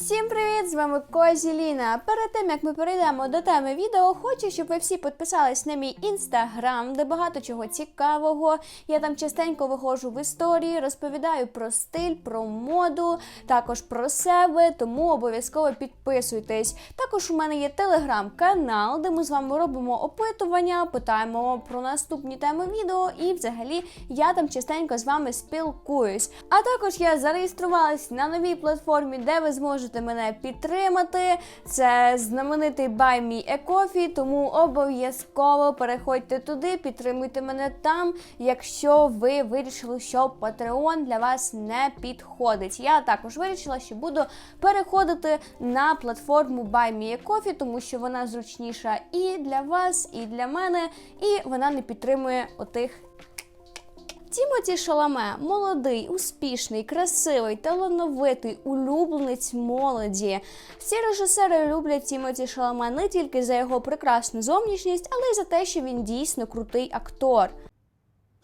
Всім привіт! З вами Козіліна. Перед тим як ми перейдемо до теми відео, хочу, щоб ви всі підписались на мій інстаграм, де багато чого цікавого. Я там частенько виходжу в історії, розповідаю про стиль, про моду, також про себе, тому обов'язково підписуйтесь. Також у мене є телеграм-канал, де ми з вами робимо опитування, питаємо про наступні теми відео, і взагалі я там частенько з вами спілкуюсь. А також я зареєструвалась на новій платформі, де ви зможете мене підтримати. Це знаменитий Buy Me a Coffee, тому обов'язково переходьте туди, підтримуйте мене там, якщо ви вирішили, що Patreon для вас не підходить. Я також вирішила, що буду переходити на платформу Buy Me a Coffee, тому що вона зручніша і для вас, і для мене, і вона не підтримує отих Тімоті Шаламе молодий, успішний, красивий, талановитий, улюбленець молоді. Всі режисери люблять Тімоті Шаламе не тільки за його прекрасну зовнішність, але й за те, що він дійсно крутий актор.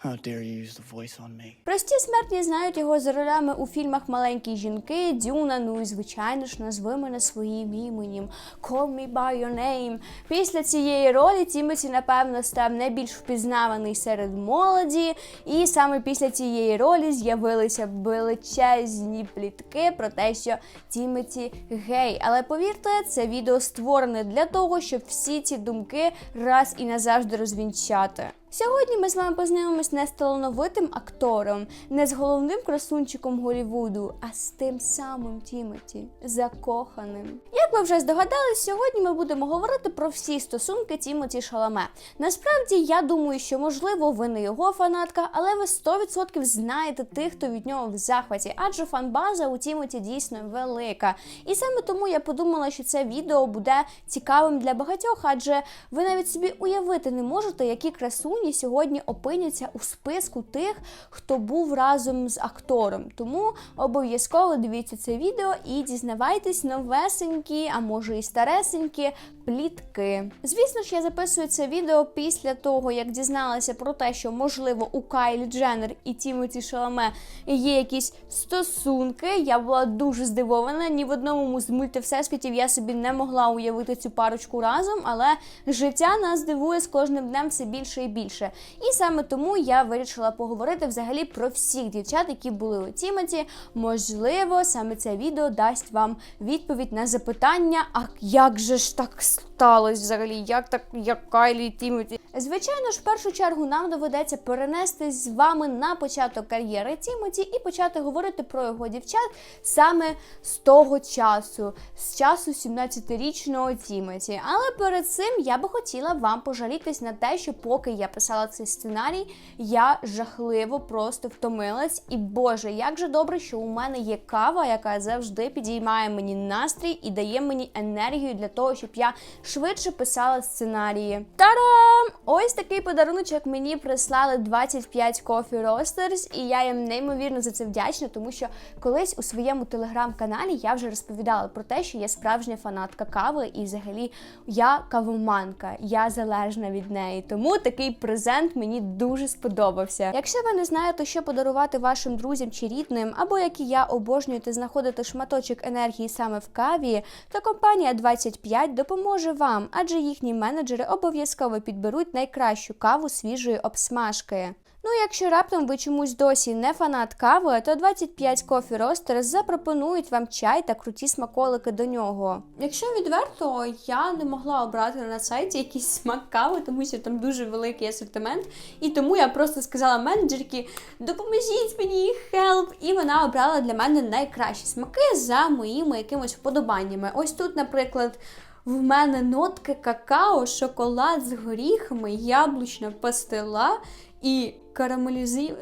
How dare you use the voice on me? Прості смертні знають його за ролями у фільмах Маленькі жінки, Дюна, ну і звичайно ж назви мене своїм іменем. Call me by your name. Після цієї ролі Тімоті, напевно, став найбільш впізнаваний серед молоді, і саме після цієї ролі з'явилися величезні плітки про те, що Тімоті гей. Але повірте, це відео створене для того, щоб всі ці думки раз і назавжди розвінчати. Сьогодні ми з вами познайомимось не з талановитим актором, не з головним красунчиком Голівуду, а з тим самим Тімоті, закоханим. Як ви вже здогадались, сьогодні ми будемо говорити про всі стосунки Тімоті Шаламе. Насправді, я думаю, що можливо ви не його фанатка, але ви 100% знаєте тих, хто від нього в захваті, адже фанбаза у Тімоті дійсно велика. І саме тому я подумала, що це відео буде цікавим для багатьох, адже ви навіть собі уявити не можете, які красуні сьогодні опиняться у списку тих, хто був разом з актором. Тому обов'язково дивіться це відео і дізнавайтесь новесенькі, а може і старесенькі плітки. Звісно ж, я записую це відео після того, як дізналася про те, що можливо у Кайлі Дженнер і Тімоті Шаламе є якісь стосунки. Я була дуже здивована. Ні в одному з мультивсесвітів я собі не могла уявити цю парочку разом, але життя нас дивує з кожним днем все більше і більше. І саме тому я вирішила поговорити взагалі про всіх дівчат, які були у Тімоті. Можливо, саме це відео дасть вам відповідь на запитання, а як же ж так сталося взагалі? Як так, як Кайлі Тімоті? Звичайно ж, в першу чергу нам доведеться перенестись з вами на початок кар'єри Тімоті і почати говорити про його дівчат саме з того часу, з часу 17-річного Тімоті. Але перед цим я би хотіла вам пожалітись на те, що поки я писала цей сценарій, я жахливо просто втомилась. І Боже, як же добре, що у мене є кава, яка завжди підіймає мені настрій і дає мені енергію для того, щоб я швидше писала сценарії. Та-дам! Ось такий подаруночок мені прислали 25 Coffee Roasters, і я їм неймовірно за це вдячна, тому що колись у своєму телеграм-каналі я вже розповідала про те, що я справжня фанатка кави, і взагалі я кавоманка, я залежна від неї. Тому такий презент мені дуже сподобався. Якщо ви не знаєте, що подарувати вашим друзям чи рідним, або як і я обожнюєте знаходити шматочок енергії саме в каві, то компанія 25 допоможе вам, адже їхні менеджери обов'язково підберуть найкращу каву свіжої обсмажки. Ну, якщо раптом ви чомусь досі не фанат кави, то 25 Coffee Roasters запропонують вам чай та круті смаколики до нього. Якщо відверто, я не могла обрати на сайті якийсь смак кави, тому що там дуже великий асортимент. І тому я просто сказала менеджерці, допоможіть мені, help! І вона обрала для мене найкращі смаки за моїми якимось вподобаннями. Ось тут, наприклад. В мене нотки какао, шоколад з горіхами, яблучна пастила і карамелізі...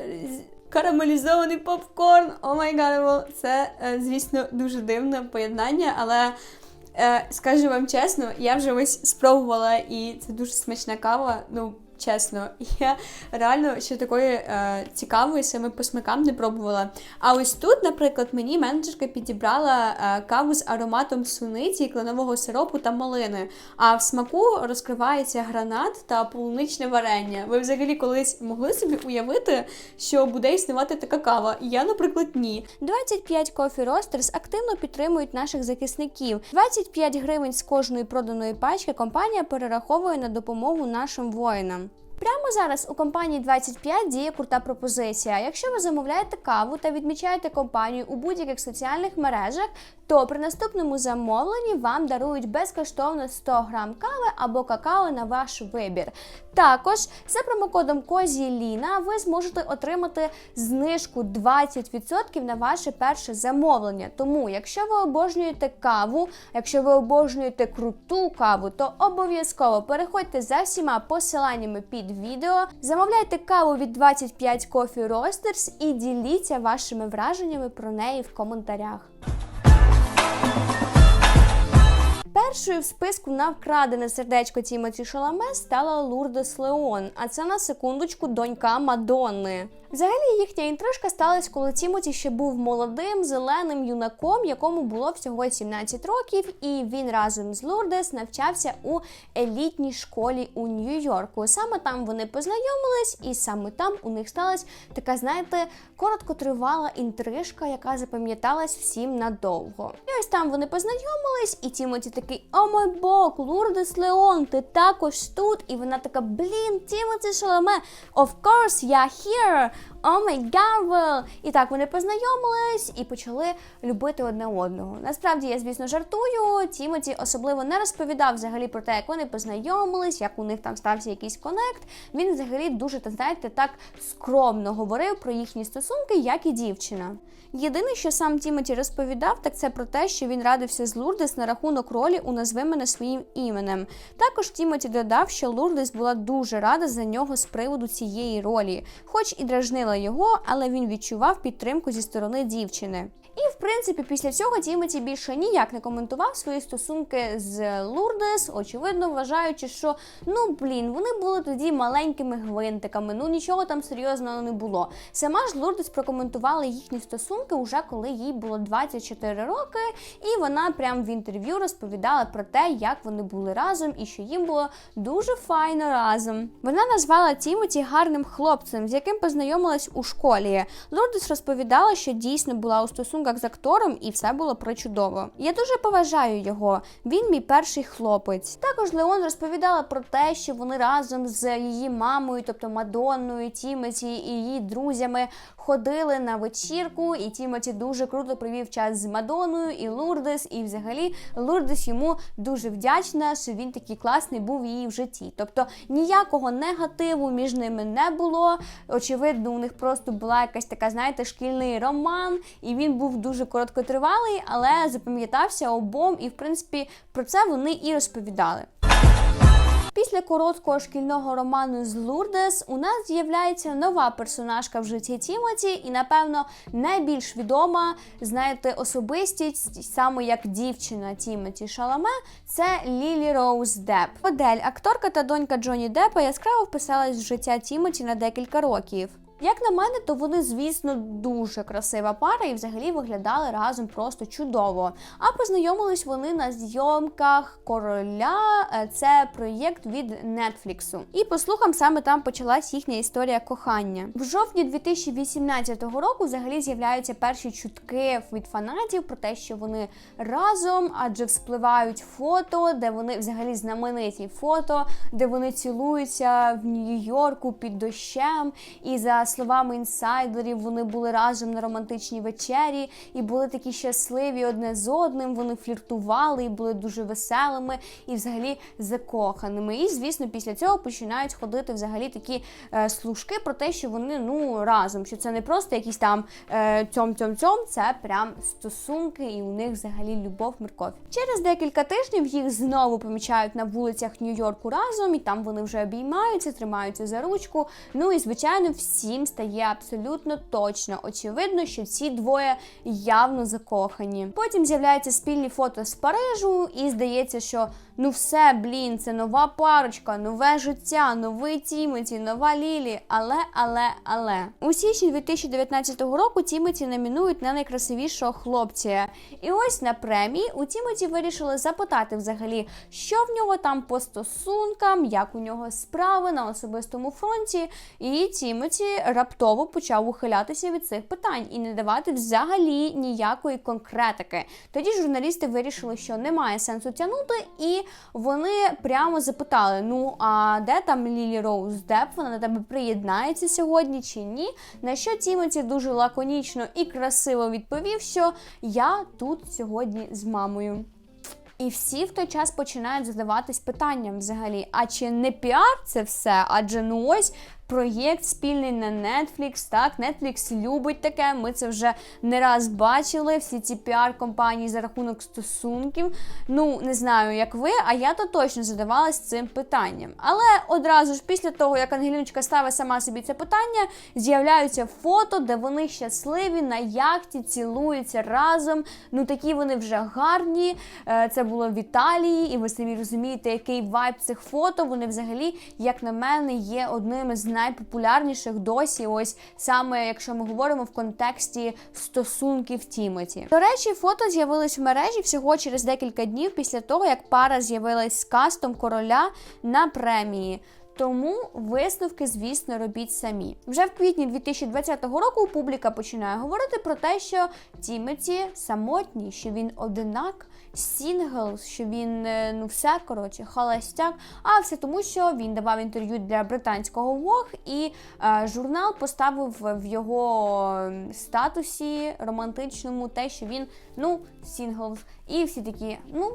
карамелізований попкорн. О май гадево, це, е, звісно, дуже дивне поєднання, але е, скажу вам чесно, я вже ось спробувала, і це дуже смачна кава. Ну, чесно, я реально ще такої е, цікавої саме по смакам не пробувала. А ось тут, наприклад, мені менеджерка підібрала е, каву з ароматом суниці, кленового сиропу та малини. А в смаку розкривається гранат та полуничне варення. Ви взагалі колись могли собі уявити, що буде існувати така кава? Я, наприклад, ні. 25 Coffee Roasters активно підтримують наших захисників. 25 гривень з кожної проданої пачки компанія перераховує на допомогу нашим воїнам. Прямо зараз у компанії 25 діє крута пропозиція. Якщо ви замовляєте каву та відмічаєте компанію у будь-яких соціальних мережах, то при наступному замовленні вам дарують безкоштовно 100 грам кави або какао на ваш вибір. Також за промокодом Козі Ліна ви зможете отримати знижку 20% на ваше перше замовлення. Тому, якщо ви обожнюєте каву, якщо ви обожнюєте круту каву, то обов'язково переходьте за всіма посиланнями під відео, замовляйте каву від 25 Coffee Roasters і діліться вашими враженнями про неї в коментарях. Першою в списку на вкрадене сердечко Тімоті Шаламе стала Лурдес Леон, а це на секундочку донька Мадонни. Взагалі їхня інтрижка сталася, коли Тімоті ще був молодим зеленим юнаком, якому було всього 17 років, і він разом з Лурдес навчався у елітній школі у Нью-Йорку. Саме там вони познайомились, і саме там у них сталася така, знаєте, короткотривала інтрижка, яка запам'яталась всім надовго. І ось там вони познайомились, і Тімоті такий: О мой бог, Лурдес Леон, ти також тут. І вона така: Блін, Тімоті Шаламе, of course, я here. О май гавел! І так вони познайомились і почали любити одне одного. Насправді я, звісно, жартую. Тімоті особливо не розповідав взагалі про те, як вони познайомились, як у них там стався якийсь конект. Він взагалі дуже, та знаєте, так скромно говорив про їхні стосунки, як і дівчина. Єдине, що сам Тімоті розповідав, так це про те, що він радився з Лурдес на рахунок ролі у назви мене своїм іменем. Також Тімоті додав, що Лурдес була дуже рада за нього з приводу цієї ролі, хоч і дражнила його, але він відчував підтримку зі сторони дівчини. І в принципі, після цього Тімоті більше ніяк не коментував свої стосунки з Лурдес, очевидно, вважаючи, що ну блін, вони були тоді маленькими гвинтиками, ну нічого там серйозного не було. Сама ж Лурдес прокоментувала їхні стосунки уже коли їй було 24 роки, і вона прям в інтерв'ю розповідала про те, як вони були разом і що їм було дуже файно разом. Вона назвала Тімоті гарним хлопцем, з яким познайомилась у школі. Лурдес розповідала, що дійсно була у стосунках з актором, і все було причудово. Я дуже поважаю його. Він мій перший хлопець. Також Леон розповідала про те, що вони разом з її мамою, тобто Мадонною, Тімоті і її друзями ходили на вечірку, і Тімоті дуже круто провів час з Мадонною і Лурдес. І взагалі Лурдес йому дуже вдячна, що він такий класний був її в житті. Тобто ніякого негативу між ними не було. Очевидно, у них просто була якась така, знаєте, шкільний роман, і він був дуже короткотривалий, але запам'ятався обом, і в принципі про це вони і розповідали. Після короткого шкільного роману з Лурдес у нас з'являється нова персонажка в житті Тімоті, і, напевно, найбільш відома, знаєте, особистість, саме як дівчина Тімоті Шаламе, це Лілі Роуз Деп. Модель, акторка та донька Джоні Деппа яскраво вписалась в життя Тімоті на декілька років. Як на мене, то вони, звісно, дуже красива пара і взагалі виглядали разом просто чудово. А познайомились вони на зйомках короля. Е, Це проєкт від Нетфліксу. І по слухам саме там почалась їхня історія кохання. В жовтні 2018 року взагалі з'являються перші чутки від фанатів про те, що вони разом, адже вспливають фото, де вони взагалі знамениті фото, де вони цілуються в Нью-Йорку під дощем. І за словами інсайдерів, вони були разом на романтичній вечері і були такі щасливі одне з одним. Вони фліртували і були дуже веселими і взагалі закоханими. І звісно, після цього починають ходити взагалі такі е, служки про те, що вони ну разом, що це не просто якісь там е, цьом цьом цьом це прям стосунки, і у них взагалі любов, морков. Через декілька тижнів їх знову помічають на вулицях Нью-Йорку разом, і там вони вже обіймаються, тримаються за ручку. Ну і звичайно, всі їм стає абсолютно точно очевидно, що ці двоє явно закохані. Потім з'являються спільні фото з Парижу, і здається, що ну все, блін, це нова парочка, нове життя, новий Тімоті, нова Лілі. Але, але, але у січні 2019 року Тімоті номінують на найкрасивішого хлопця. І ось на премії у Тімоті вирішили запитати взагалі, що в нього там по стосункам, як у нього справи на особистому фронті. І Тімоті раптово почав ухилятися від цих питань і не давати взагалі ніякої конкретики. Тоді журналісти вирішили, що немає сенсу тягнути, і вони прямо запитали: ну а де там Лілі Роуз Деп? Вона на тебе приєднається сьогодні чи ні? На що Тімоті дуже лаконічно і красиво відповів, що я тут сьогодні з мамою. І всі в той час починають задаватись питанням взагалі: а чи не піар це все? Адже ну ось проєкт спільний на Netflix, так, Netflix любить таке. Ми це вже не раз бачили. Всі ці піар-компанії за рахунок стосунків. Ну, не знаю, як ви, а я то точно задавалась цим питанням. Але одразу ж після того, як Ангеліночка ставить сама собі це питання, з'являються фото, де вони щасливі на яхті, цілуються разом. Ну такі вони вже гарні. Е, Це було в Італії, і ви самі розумієте, який вайб цих фото. Вони взагалі, як на мене, є одними з найпопулярніших досі. Ось саме якщо ми говоримо в контексті стосунків Тімоті. До речі, фото з'явились в мережі всього через декілька днів після того, як пара з'явилась з кастом короля на премії. Тому висновки, звісно, робіть самі. Вже в квітні 2020 року публіка починає говорити про те, що Тімоті самотній, що він одинак, сінгл, що він е, ну все коротше, холостяк. А все тому, що він давав інтерв'ю для британського Vogue, і е, журнал поставив в його статусі романтичному те, що він ну сінгл. І всі такі, ну.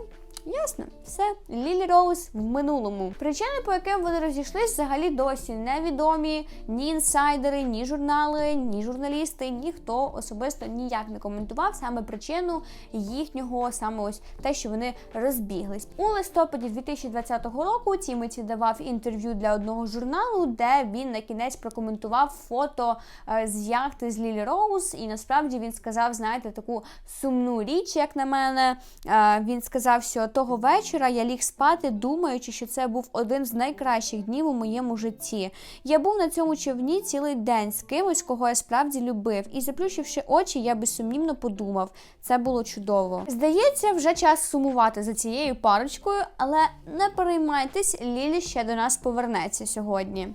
Ясно, все, Лілі Роуз в минулому. Причини, по яким вони розійшлись, взагалі досі невідомі. Ні інсайдери, ні журнали, ні журналісти, ніхто особисто ніяк не коментував саме причину їхнього, саме ось те, що вони розбіглись. У листопаді 2020 року Тімоті давав інтерв'ю для одного журналу, де він на кінець прокоментував фото е, з яхти з Лілі Роуз. І насправді він сказав, знаєте, таку сумну річ, як на мене. Е, Він сказав, що того вечора я ліг спати, думаючи, що це був один з найкращих днів у моєму житті. Я був на цьому човні цілий день з кимось, кого я справді любив, і заплющивши очі, я безсумнівно подумав, це було чудово. Здається, вже час сумувати за цією парочкою, але не переймайтесь, Лілі ще до нас повернеться сьогодні.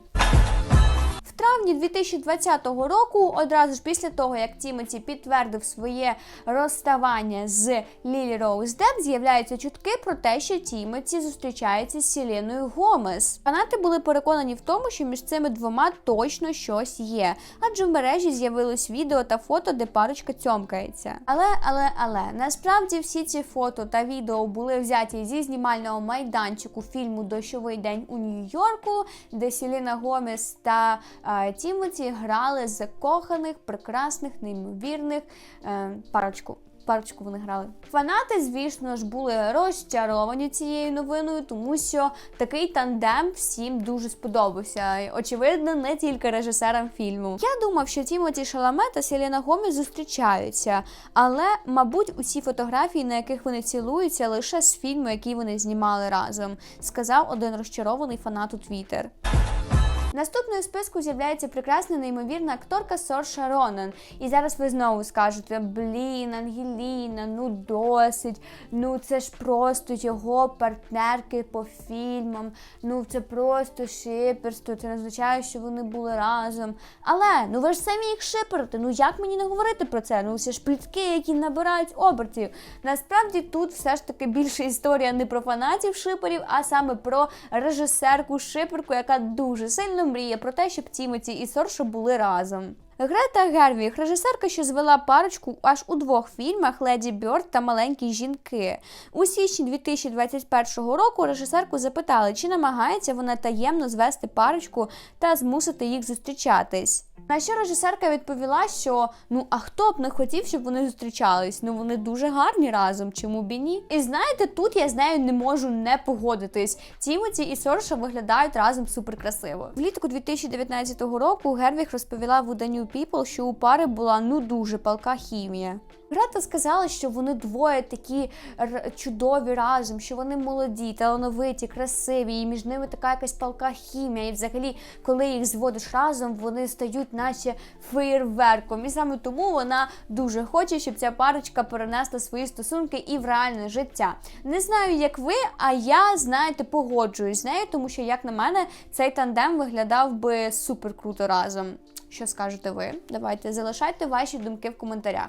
Травні 2020 року, одразу ж після того, як Тімоті підтвердив своє розставання з Лілі Роуз Деп, з'являються чутки про те, що Тімоті зустрічається з Сіленою Гомес. Фанати були переконані в тому, що між цими двома точно щось є, адже в мережі з'явилось відео та фото, де парочка цьомкається. Але, але, але насправді всі ці фото та відео були взяті зі знімального майданчику фільму Дощовий день у Нью-Йорку, де Сіліна Гомес та Тімоті грали закоханих, прекрасних, неймовірних е, парочку. Парочку вони грали. Фанати, звісно ж, були розчаровані цією новиною, тому що такий тандем всім дуже сподобався. Очевидно, не тільки режисерам фільму. Я думав, що Тімоті Шаламе та Селіна Гомес зустрічаються, але, мабуть, усі фотографії, на яких вони цілуються, лише з фільму, який вони знімали разом, сказав один розчарований фанат у Твіттер. Наступною списку з'являється прекрасна неймовірна акторка Сорша Ронан. І зараз ви знову скажете: блін, Ангеліна, ну досить. Ну це ж просто його партнерки по фільмам. Ну це просто шиперство. Це не означає, що вони були разом. Але ну ви ж самі їх шиперите. Ну як мені не говорити про це? Ну це ж плітки, які набирають обертів. Насправді тут все ж таки більше історія не про фанатів шиперів, а саме про режисерку шиперку, яка дуже сильно мріє про те, щоб Тімоті і Соршо були разом. Грета Гервіг, режисерка, що звела парочку аж у двох фільмах Леді Бьорд та Маленькі жінки. У січні 2021 року режисерку запитали, чи намагається вона таємно звести парочку та змусити їх зустрічатись. На що режисерка відповіла, що ну а хто б не хотів, щоб вони зустрічались? Ну вони дуже гарні разом, чому б і ні? І знаєте, тут я з нею не можу не погодитись. Тімоті і Сорша виглядають разом суперкрасиво. Влітку 2019 року Гервіг розповіла в уданню People, що у пари була ну дуже палка хімія. Грета сказала, що вони двоє такі чудові разом, що вони молоді, талановиті, красиві, і між ними така якась палка хімія. І взагалі, коли їх зводиш разом, вони стають наче феєрверком. І саме тому вона дуже хоче, щоб ця парочка перенесла свої стосунки і в реальне життя. Не знаю, як ви, а я, знаєте, погоджуюсь з нею, тому що, як на мене, цей тандем виглядав би супер круто разом. Що скажете ви? Давайте залишайте ваші думки в коментарях.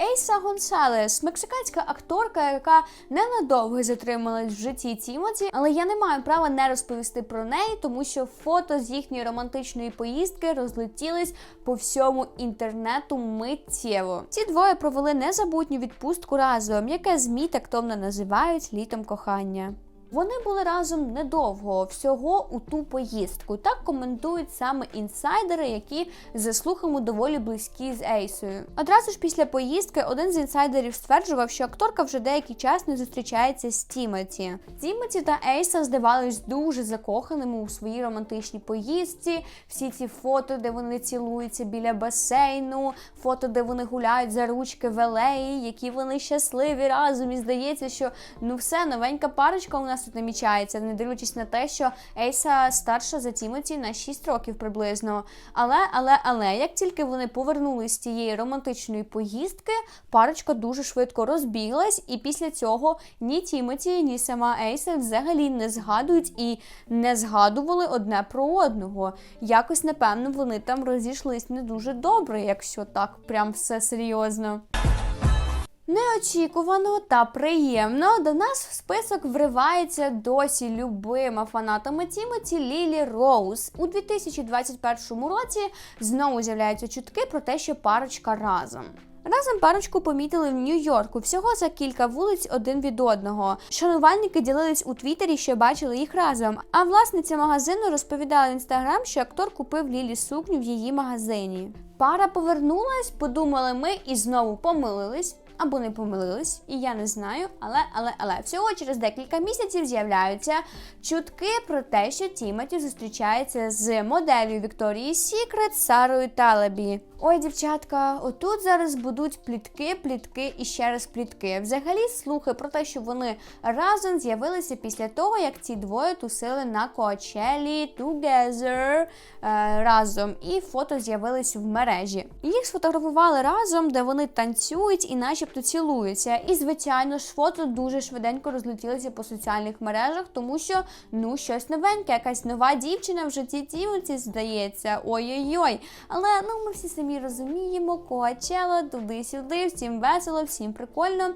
Ейса Гонсалес, мексиканська акторка, яка ненадовго затрималась в житті Тімоті, але я не маю права не розповісти про неї, тому що фото з їхньої романтичної поїздки розлетілись по всьому інтернету миттєво. Ці двоє провели незабутню відпустку разом, яке змі тактовно називають літом кохання. Вони були разом недовго, всього у ту поїздку. Так коментують саме інсайдери, які за слухами доволі близькі з Ейсою. Одразу ж після поїздки один з інсайдерів стверджував, що акторка вже деякий час не зустрічається з Тімоті. Тімоті та Ейса здавались дуже закоханими у своїй романтичній поїздці. Всі ці фото, де вони цілуються біля басейну, фото, де вони гуляють за ручки в алеї, які вони щасливі разом. І здається, що ну все новенька парочка у нас тут намічається, не дивлячись на те, що Ейса старша за Тімоті на 6 років приблизно. Але, але, але, як тільки вони повернулись з тієї романтичної поїздки, парочка дуже швидко розбіглась, і після цього ні Тімоті, ні сама Ейса взагалі не згадують і не згадували одне про одного. Якось, напевно, вони там розійшлись не дуже добре, якщо так прям все серйозно. Неочікувано та приємно до нас в список вривається досі любима фанатами Тімоті Лілі Роуз. У 2021 році знову з'являються чутки про те, що парочка разом. Разом парочку помітили в Нью-Йорку всього за кілька вулиць один від одного. Шанувальники ділились у Твіттері, що бачили їх разом. А власниця магазину розповідала в інстаграм, що актор купив Лілі сукню в її магазині. Пара повернулась, подумали ми і знову помилились. Або не помилились, і я не знаю, але але але всього через декілька місяців з'являються чутки про те, що Тімоті зустрічається з моделлю Вікторії Сікрет Сарою Талабі. Ой, дівчатка, отут зараз будуть плітки, плітки і ще раз плітки. Взагалі, слухи про те, що вони разом з'явилися після того, як ці двоє тусили на Коачелі Together е, разом, і фото з'явились в мережі. Їх сфотографували разом, де вони танцюють і начебто цілуються. І звичайно ж, фото дуже швиденько розлетілося по соціальних мережах, тому що ну щось новеньке, якась нова дівчина в житті Тімоті, здається. Ой-ой-ой. Але ну ми всі самі розуміємо, Коачела, туди-сюди, всім весело, всім прикольно.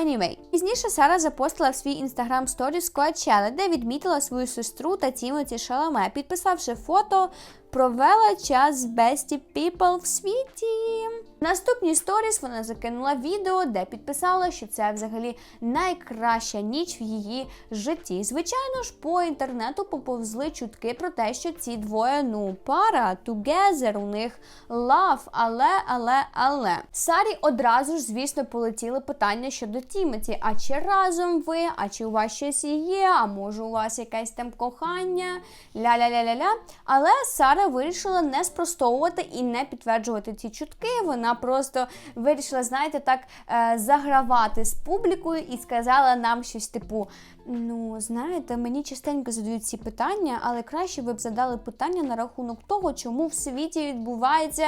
Anyway, пізніше Сара запостила в свій інстаграм сторіс Коачели, де відмітила свою сестру та Тімоті Шаламе, підписавши фото провела час з Best People в світі. В наступній сторіс вона закинула відео, де підписала, що це взагалі найкраща ніч в її житті. Звичайно ж, по інтернету поповзли чутки про те, що ці двоє, ну, пара, together, у них love, але, але, але. Сарі одразу ж, звісно, полетіли питання щодо Тімоті. А чи разом ви? А чи у вас щось є? А може у вас якесь там кохання? Ля-ля-ля-ля-ля. Але Сара вирішила не спростовувати і не підтверджувати ці чутки. Вона просто вирішила, знаєте, так е, загравати з публікою і сказала нам щось типу: ну, знаєте, мені частенько задають ці питання, але краще ви б задали питання на рахунок того, чому в світі відбувається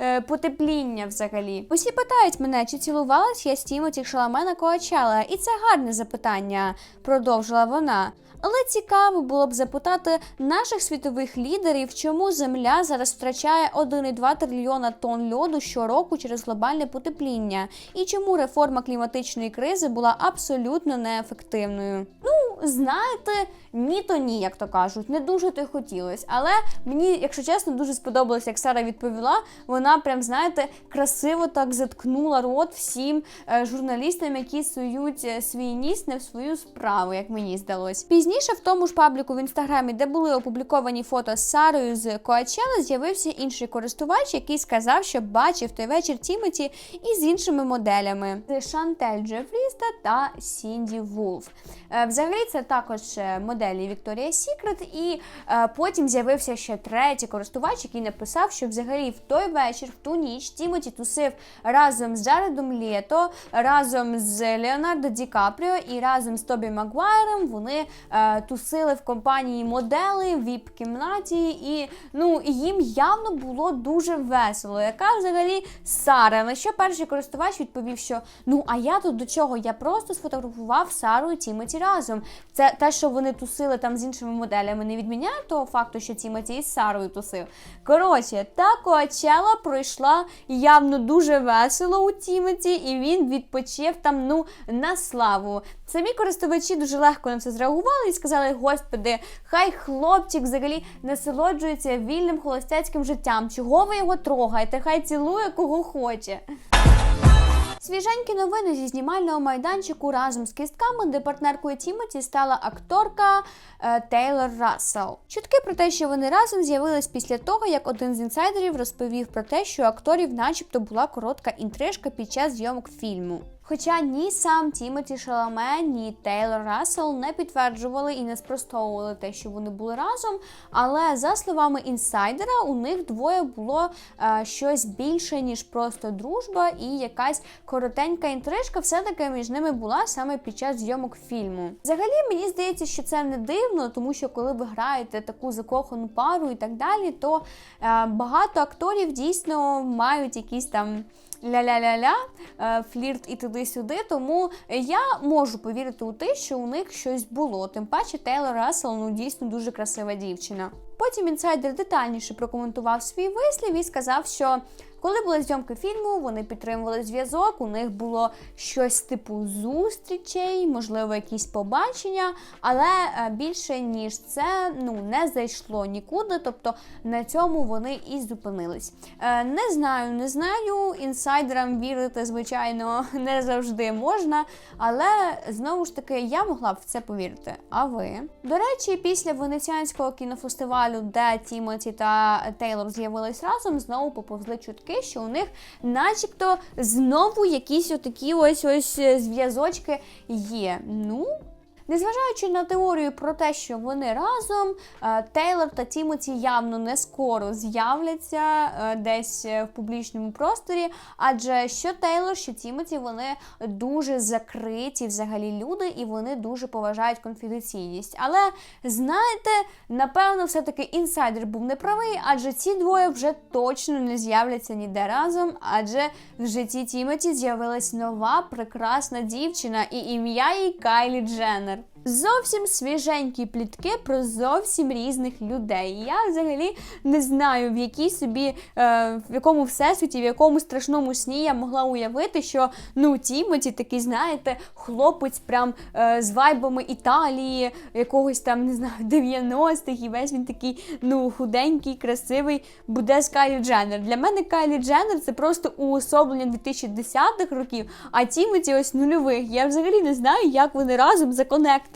е, потепління взагалі. Усі питають мене, чи цілувалась я з Тімоті Шаламена Коачела, і це гарне запитання, продовжила вона. Але цікаво було б запитати наших світових лідерів, чому Земля зараз втрачає 1,2 трильйона тонн льоду щороку через глобальне потепління, і чому реформа кліматичної кризи була абсолютно неефективною. Знаєте, ні то ні, як то кажуть, не дуже то й хотілося. Але мені, якщо чесно, дуже сподобалось, як Сара відповіла. Вона прям, знаєте, красиво так заткнула рот всім е, журналістам, які сують е, свій ніс не в свою справу, як мені здалось. Пізніше в тому ж пабліку в інстаграмі, де були опубліковані фото з Сарою з Коачела, з'явився інший користувач, який сказав, що бачив той вечір Тімоті із іншими моделями Шантель Джефріста та Сінді Вулф. Е, Взагалі, це також е, моделі Вікторія Сікрет, і е, потім з'явився ще третій користувач, який написав, що взагалі в той вечір, в ту ніч, Тімоті тусив разом з Джаредом Лєто, разом з Леонардо Ді Капріо і разом з Тобі Магуайром вони е, тусили в компанії модели в віп-кімнаті, і ну їм явно було дуже весело. Яка взагалі Сара? На що перший користувач відповів, що ну а я тут до чого? Я просто сфотографував Сару і Тімоті разом. Це те, що вони тусили там з іншими моделями, не відміняє того факту, що Тімоті із Сарою тусив. Коротше, та Коачела пройшла явно дуже весело у Тімоті, і він відпочив там ну на славу. Самі користувачі дуже легко на це зреагували і сказали: Господи, хай хлопчик взагалі насолоджується вільним холостяцьким життям. Чого ви його трогаєте? Хай цілує кого хоче. Свіженькі новини зі знімального майданчику разом з кістками, де партнеркою Тімоті стала акторка е, Тейлор Рассел. Чутки про те, що вони разом з'явились після того, як один з інсайдерів розповів про те, що акторів, начебто, була коротка інтрижка під час зйомок фільму. Хоча ні сам Тімоті Шаламе, ні Тейлор Рассел не підтверджували і не спростовували те, що вони були разом. Але за словами інсайдера, у них двоє було е, щось більше ніж просто дружба, і якась коротенька інтрижка все-таки між ними була саме під час зйомок фільму. Взагалі мені здається, що це не дивно, тому що коли ви граєте таку закохану пару і так далі, то е, багато акторів дійсно мають якісь там ля-ля-ля-ля, е, флірт і туди-сюди. Тому я можу повірити у те, що у них щось було. Тим паче Тейлор Рассел ну дійсно дуже красива дівчина. Потім інсайдер детальніше прокоментував свій вислів і сказав, що коли були зйомки фільму, вони підтримували зв'язок. У них було щось типу зустрічей, можливо, якісь побачення, але е, більше ніж це ну не зайшло нікуди. Тобто на цьому вони і зупинились. Е, Не знаю, не знаю. Інсайдерам вірити, звичайно, не завжди можна, але знову ж таки я могла б в це повірити. А ви? До речі, після венеціанського кінофестивалю, де Тімоті та Тейлор з'явились разом, знову поповзли чутки, що у них, начебто, знову якісь отакі ось ось е, зв'язочки є. Ну. Незважаючи на теорію про те, що вони разом, е, Тейлор та Тімоті явно не скоро з'являться е, десь е, в публічному просторі, адже що Тейлор, що Тімоті, вони дуже закриті взагалі люди, і вони дуже поважають конфіденційність. Але знаєте, напевно, все-таки інсайдер був неправий, адже ці двоє вже точно не з'являться ніде разом, адже в житті Тімоті з'явилась нова прекрасна дівчина, і ім'я їй Кайлі Дженнер. Зовсім свіженькі плітки про зовсім різних людей. Я взагалі не знаю, в якій собі, е, в якому всесвіті, в якому страшному сні я могла уявити, що ну Тімоті такий, знаєте, хлопець прям е, з вайбами Італії, якогось там, не знаю, 90-х, і весь він такий ну худенький, красивий, буде з Кайлі Дженнер. Для мене Кайлі Дженнер це просто уособлення 2010-х років, а Тімоті ось нульових. Я взагалі не знаю, як вони разом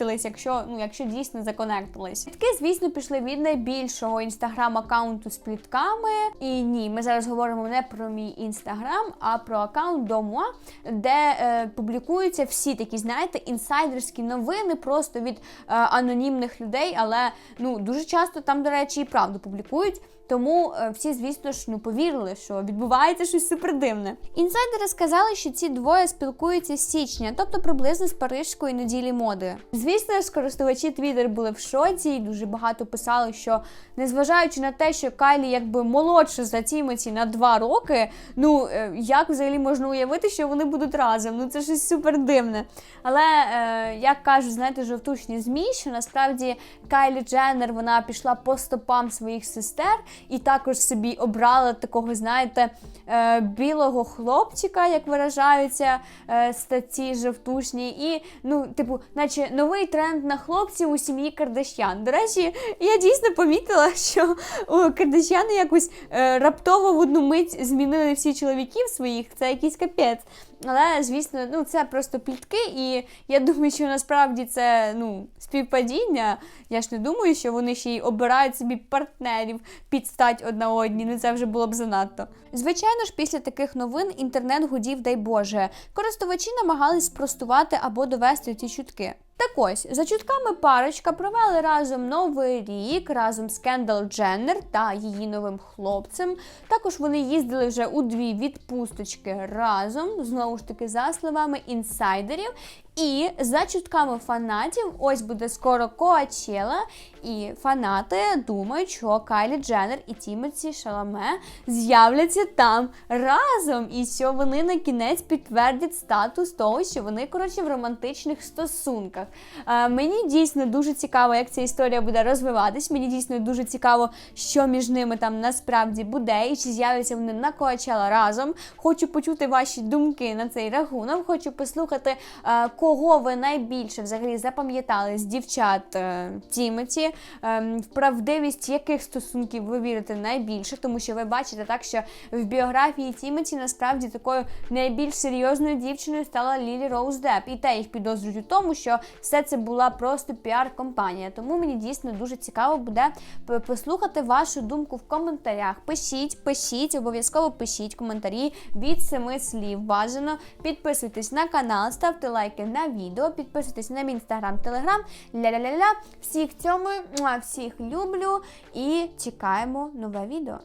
законектились, якщо ну якщо дійсно законектились. Плітки, звісно, пішли від найбільшого інстаграм-аккаунту з плітками. І ні, ми зараз говоримо не про мій інстаграм, а про аккаунт Домуа, де е, публікуються всі такі, знаєте, інсайдерські новини просто від е, анонімних людей. Але ну дуже часто там, до речі, і правду публікують. Тому е, всі, звісно ж, ну повірили, що відбувається щось супердивне. Інсайдери сказали, що ці двоє спілкуються з січня, тобто приблизно з парижської неділі моди. Звісно ж, користувачі Twitter були в шоці і дуже багато писали, що незважаючи на те, що Кайлі якби молодша за Тімоті на два роки, ну е, як взагалі можна уявити, що вони будуть разом? Ну це щось супер дивне. Але е, як кажуть, знаєте, жовтушні змі, що насправді Кайлі Дженнер вона пішла по стопам своїх сестер і також собі обрала такого, знаєте, е, білого хлопчика, як виражаються е, статті жовтушні. І, ну, типу, наче новий тренд на хлопців у сім'ї Кардашян. До речі, я дійсно помітила, що у Кардашяни якось е, раптово в одну мить змінили всі чоловіків своїх. Це якийсь капець. Але, звісно, ну це просто плітки, і я думаю, що насправді це ну, співпадіння. Я ж не думаю, що вони ще й обирають собі партнерів під стать одна одній. Ну це вже було б занадто. Звичайно ж, після таких новин інтернет гудів, дай Боже. Користувачі намагались спростувати або довести ці чутки. Так ось, за чутками парочка провели разом новий рік разом з Кендал Дженнер та її новим хлопцем. Також вони їздили вже у дві відпусточки разом, знову ж таки, за словами інсайдерів. І за чутками фанатів, ось буде скоро Коачела, і фанати думають, що Кайлі Дженнер і Тімоті Шаламе з'являться там разом, і що вони на кінець підтвердять статус того, що вони коротше в романтичних стосунках. Е, мені дійсно дуже цікаво, як ця історія буде розвиватись. Мені дійсно дуже цікаво, що між ними там насправді буде, і чи з'являться вони на Коачела разом. Хочу почути ваші думки на цей рахунок. Хочу послухати, е, кого ви найбільше взагалі запам'ятали з дівчат е, Тімоті, е, в правдивість яких стосунків ви вірите найбільше, тому що ви бачите так, що в біографії Тімоті насправді такою найбільш серйозною дівчиною стала Лілі Роуз Деп. І те їх підозрюють у тому, що все це була просто піар-компанія. Тому мені дійсно дуже цікаво буде послухати вашу думку в коментарях. Пишіть, пишіть, обов'язково пишіть коментарі від семи слів. Бажано підписуйтесь на канал, ставте лайки на відео, підписуйтесь на мій інстаграм, телеграм. Ля-ля-ля-ля. Всіх цьому, всіх люблю і чекаємо нове відео.